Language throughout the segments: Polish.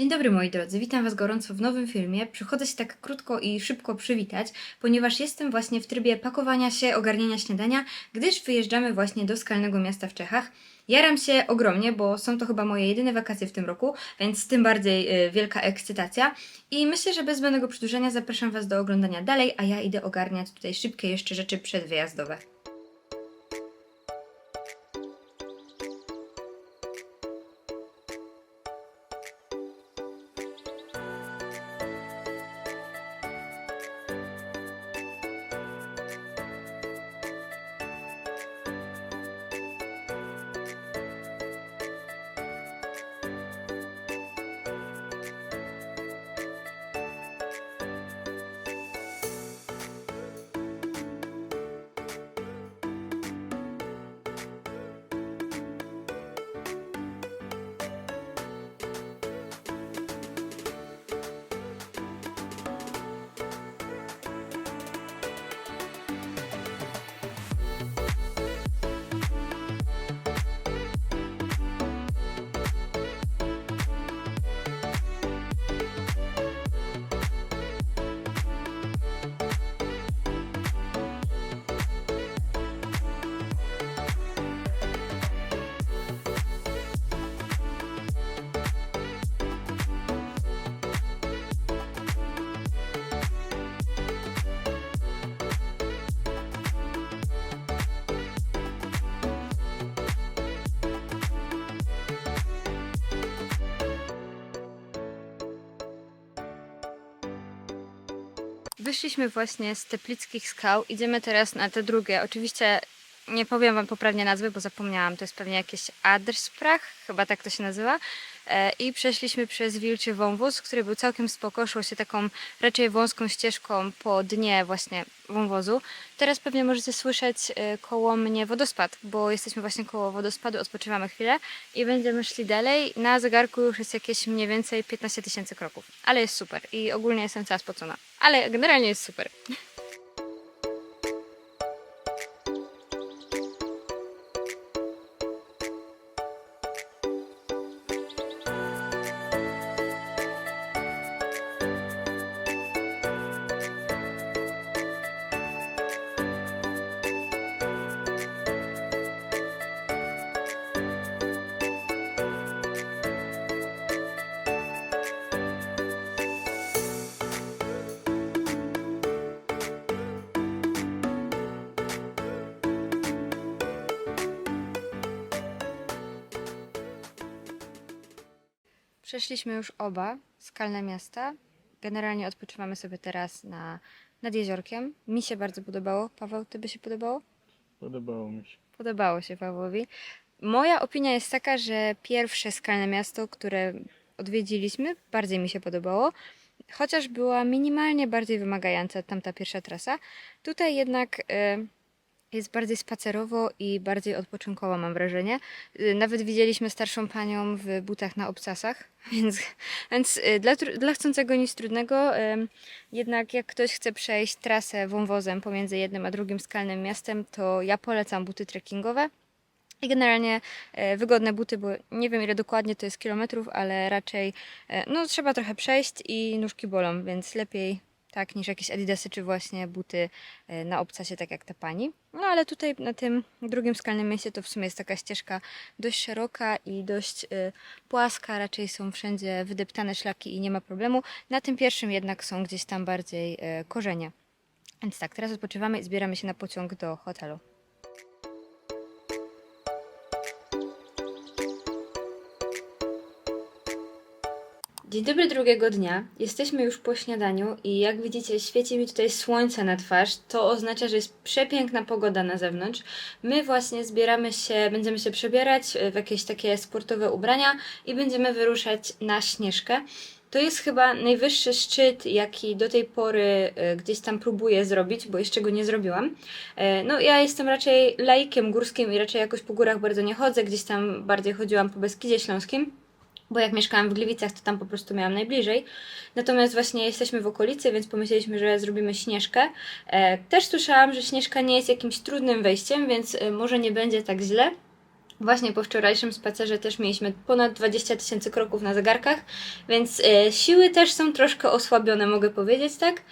Dzień dobry moi drodzy, witam Was gorąco w nowym filmie. Przychodzę się tak krótko i szybko przywitać, ponieważ jestem właśnie w trybie pakowania się, ogarniania śniadania, gdyż wyjeżdżamy właśnie do skalnego miasta w Czechach. Jaram się ogromnie, bo są to chyba moje jedyne wakacje w tym roku, więc tym bardziej y, wielka ekscytacja. I myślę, że bez zbędnego przedłużenia zapraszam Was do oglądania dalej, a ja idę ogarniać tutaj szybkie jeszcze rzeczy przedwyjazdowe. Wyszliśmy właśnie z Teplickich Skał. Idziemy teraz na te drugie. Oczywiście nie powiem Wam poprawnie nazwy, bo zapomniałam. To jest pewnie jakieś Adrsprach, chyba tak to się nazywa. E, I przeszliśmy przez Wilczy Wąwóz, który był całkiem spoko. Szło się taką raczej wąską ścieżką po dnie właśnie wąwozu. Teraz pewnie możecie słyszeć e, koło mnie wodospad, bo jesteśmy właśnie koło wodospadu, odpoczywamy chwilę i będziemy szli dalej. Na zegarku już jest jakieś mniej więcej 15 tysięcy kroków, ale jest super i ogólnie jestem cała spocona. Ale generalnie jest super. Przeszliśmy już oba skalne miasta. Generalnie odpoczywamy sobie teraz na, nad jeziorkiem. Mi się bardzo podobało. Paweł, ty by się podobało? Podobało mi się. Podobało się Pawłowi. Moja opinia jest taka, że pierwsze skalne miasto, które odwiedziliśmy, bardziej mi się podobało. Chociaż była minimalnie bardziej wymagająca tamta pierwsza trasa. Tutaj jednak y, jest bardziej spacerowo i bardziej odpoczynkowo, mam wrażenie. Y, Nawet widzieliśmy starszą panią w butach na obcasach, więc, więc y, dla, dla chcącego nic trudnego. Jednak jak ktoś chce przejść trasę wąwozem pomiędzy jednym a drugim skalnym miastem, to ja polecam buty trekkingowe. I generalnie e, wygodne buty, bo nie wiem ile dokładnie to jest kilometrów, ale raczej e, no, trzeba trochę przejść i nóżki bolą, więc lepiej tak niż jakieś adidasy czy właśnie buty e, na obcasie, tak jak ta pani. No ale tutaj na tym drugim skalnym mieście to w sumie jest taka ścieżka dość szeroka i dość e, płaska, raczej są wszędzie wydeptane szlaki i nie ma problemu. Na tym pierwszym jednak są gdzieś tam bardziej e, korzenie. Więc tak, teraz odpoczywamy i zbieramy się na pociąg do hotelu. Dzień dobry drugiego dnia. Jesteśmy już po śniadaniu i jak widzicie świeci mi tutaj słońce na twarz. To oznacza, że jest przepiękna pogoda na zewnątrz. My właśnie zbieramy się, będziemy się przebierać w jakieś takie sportowe ubrania i będziemy wyruszać na Śnieżkę. To jest chyba najwyższy szczyt, jaki do tej pory e, gdzieś tam próbuję zrobić, bo jeszcze go nie zrobiłam. E, No ja jestem raczej laikiem górskim i raczej jakoś po górach bardzo nie chodzę, gdzieś tam bardziej chodziłam po Beskidzie Śląskim bo jak mieszkałam w Gliwicach, to tam po prostu miałam najbliżej. Natomiast właśnie jesteśmy w okolicy, więc pomyśleliśmy, że zrobimy śnieżkę. E, też słyszałam, że śnieżka nie jest jakimś trudnym wejściem, więc e, może nie będzie tak źle. Właśnie po wczorajszym spacerze też mieliśmy ponad 20 tysięcy kroków na zegarkach, więc e, siły też są troszkę osłabione, mogę powiedzieć, tak?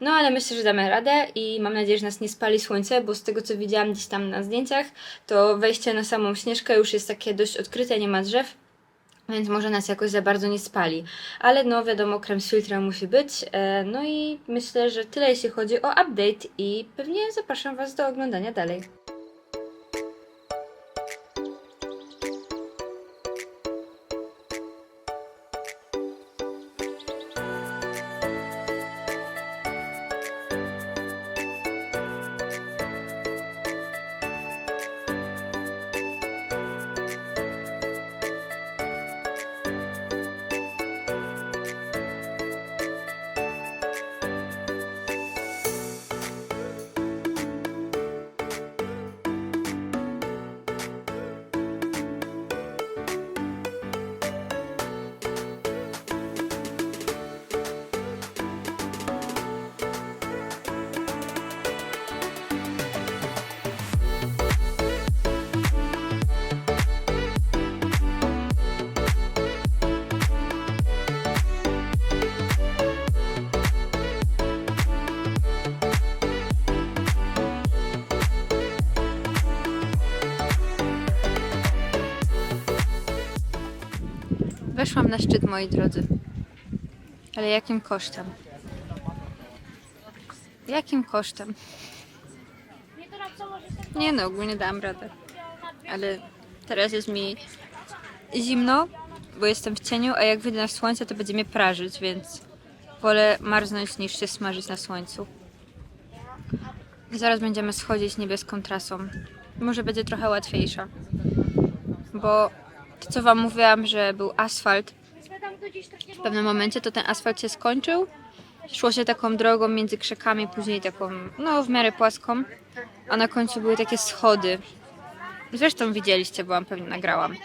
No ale myślę, że damy radę i mam nadzieję, że nas nie spali słońce, bo z tego co widziałam gdzieś tam na zdjęciach, to wejście na samą śnieżkę już jest takie dość odkryte, nie ma drzew, więc może nas jakoś za bardzo nie spali. Ale no wiadomo, krem z filtrem musi być. E, no i myślę, że tyle jeśli chodzi o update i pewnie zapraszam Was do oglądania dalej. Weszłam na szczyt, moi drodzy. Ale jakim kosztem? Jakim kosztem? Nie no, ogólnie dałam radę. Ale teraz jest mi zimno, bo jestem w cieniu, a jak wyjdę na słońce, to będzie mnie prażyć, więc wolę marznąć niż się smażyć na słońcu. Zaraz będziemy schodzić niebieską trasą. Może będzie trochę łatwiejsza. Bo to, co Wam mówiłam, że był asfalt w pewnym momencie, to ten asfalt się skończył. Szło się taką drogą między krzakami, później taką, no w miarę płaską, a na końcu były takie schody. Zresztą widzieliście, bo Wam pewnie nagrałam.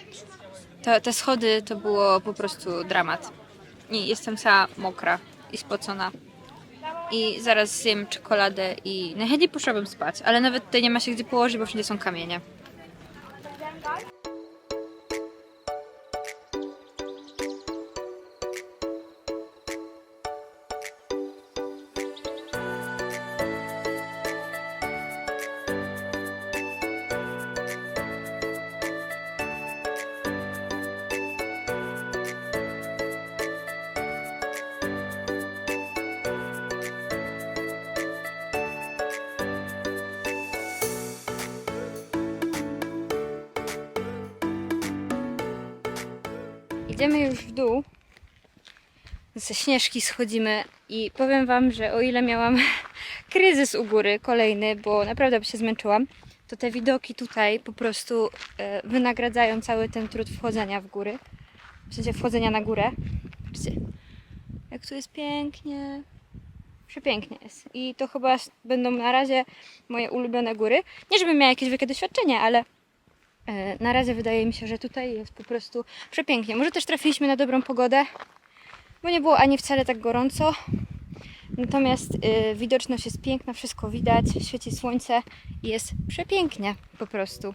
Te, te schody to było po prostu dramat. I jestem cała mokra i spocona. I zaraz zjem czekoladę i najchętniej poszłabym spać, ale nawet tutaj nie ma się gdzie położyć, bo wszędzie są kamienie. Idziemy już w dół. Ze śnieżki schodzimy i powiem Wam, że o ile miałam kryzys u góry kolejny, bo naprawdę się zmęczyłam, to te widoki tutaj po prostu e, wynagradzają cały ten trud wchodzenia w góry. W sensie wchodzenia na górę. Patrzcie, jak tu jest pięknie. Przepięknie jest. I to chyba będą na razie moje ulubione góry. Nie, żebym miała jakieś wielkie doświadczenie, ale Na razie wydaje mi się, że tutaj jest po prostu przepięknie. Może też trafiliśmy na dobrą pogodę, bo nie było ani wcale tak gorąco. Natomiast y, widoczność jest piękna, wszystko widać, świeci słońce i jest przepięknie po prostu.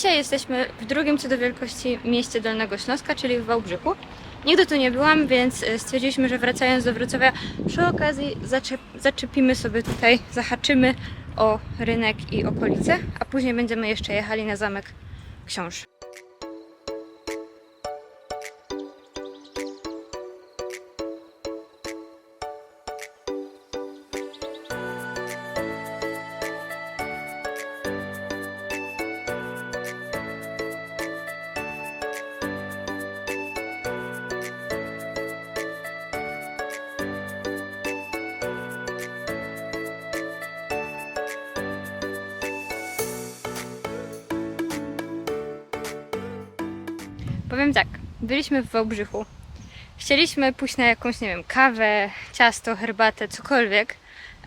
Dzisiaj jesteśmy w drugim co do wielkości mieście Dolnego Śląska, czyli w Wałbrzychu. Nigdy tu nie byłam, więc e, stwierdziliśmy, że wracając do Wrocławia przy okazji zaczep, zaczepimy sobie tutaj, zahaczymy o rynek i okolice, a później będziemy jeszcze jechali na zamek Książ. Powiem tak, byliśmy w Wałbrzychu. Chcieliśmy pójść na jakąś, nie wiem, kawę, ciasto, herbatę, cokolwiek.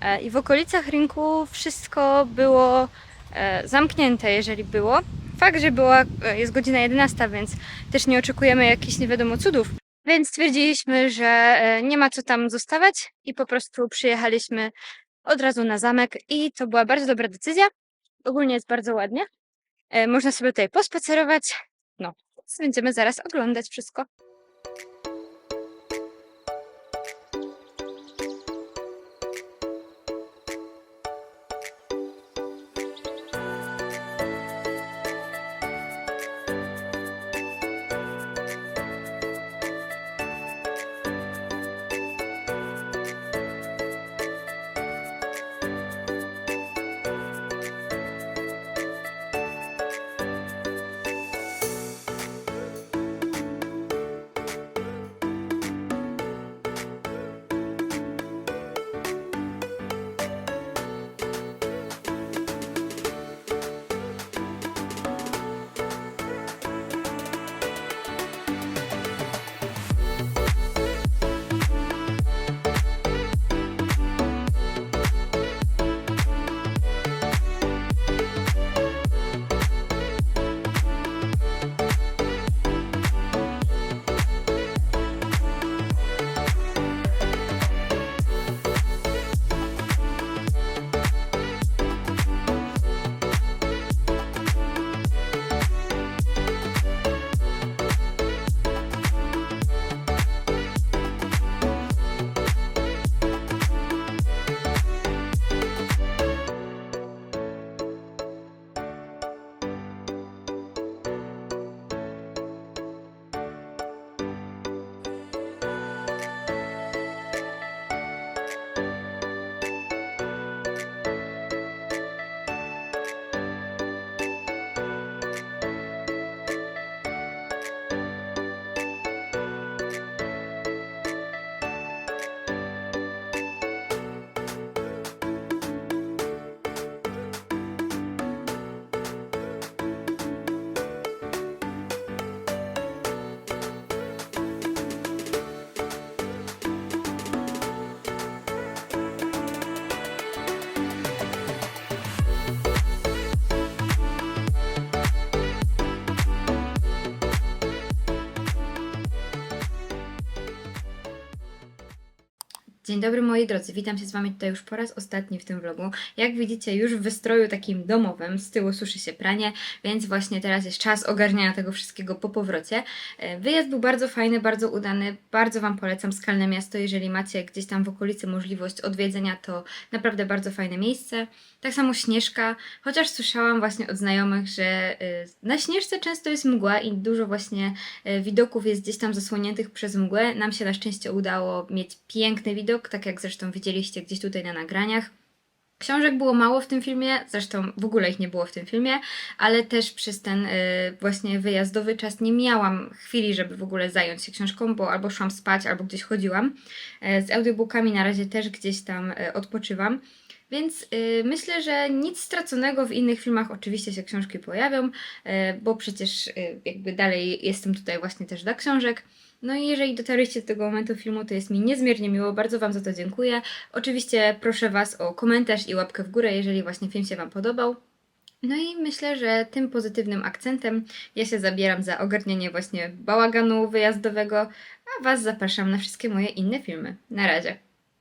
E, I w okolicach rynku wszystko było e, zamknięte, jeżeli było. Fakt, że była, e, jest godzina 11, więc też nie oczekujemy jakichś nie wiadomo cudów. Więc stwierdziliśmy, że nie ma co tam zostawać i po prostu przyjechaliśmy od razu na zamek i to była bardzo dobra decyzja. Ogólnie jest bardzo ładnie. Można sobie tutaj pospacerować. No, więc będziemy zaraz oglądać wszystko. Dzień dobry moi drodzy, witam się z Wami tutaj już po raz ostatni w tym vlogu. Jak widzicie już w wystroju takim domowym, z tyłu suszy się pranie, więc właśnie teraz jest czas ogarniania tego wszystkiego po powrocie. E, Wyjazd był bardzo fajny, bardzo udany, bardzo Wam polecam Skalne Miasto, jeżeli macie gdzieś tam w okolicy możliwość odwiedzenia, to naprawdę bardzo fajne miejsce. Tak samo Śnieżka, chociaż słyszałam właśnie od znajomych, że y, na Śnieżce często jest mgła i dużo właśnie y, widoków jest gdzieś tam zasłoniętych przez mgłę. Nam się na szczęście udało mieć piękny widok, tak jak zresztą widzieliście gdzieś tutaj na nagraniach. Książek było mało w tym filmie, zresztą w ogóle ich nie było w tym filmie, ale też przez ten y, właśnie wyjazdowy czas nie miałam chwili, żeby w ogóle zająć się książką, bo albo szłam spać, albo gdzieś chodziłam. E, z audiobookami na razie też gdzieś tam y, odpoczywam. Więc y, myślę, że nic straconego w innych filmach oczywiście się książki pojawią, y, bo przecież y, jakby dalej jestem tutaj właśnie też dla książek. No i jeżeli dotarliście do tego momentu filmu, to jest mi niezmiernie miło, bardzo Wam za to dziękuję. Oczywiście proszę Was o komentarz i łapkę w górę, jeżeli właśnie film się Wam podobał. No i myślę, że tym pozytywnym akcentem ja się zabieram za ogarnianie właśnie bałaganu wyjazdowego, a Was zapraszam na wszystkie moje inne filmy. Na razie.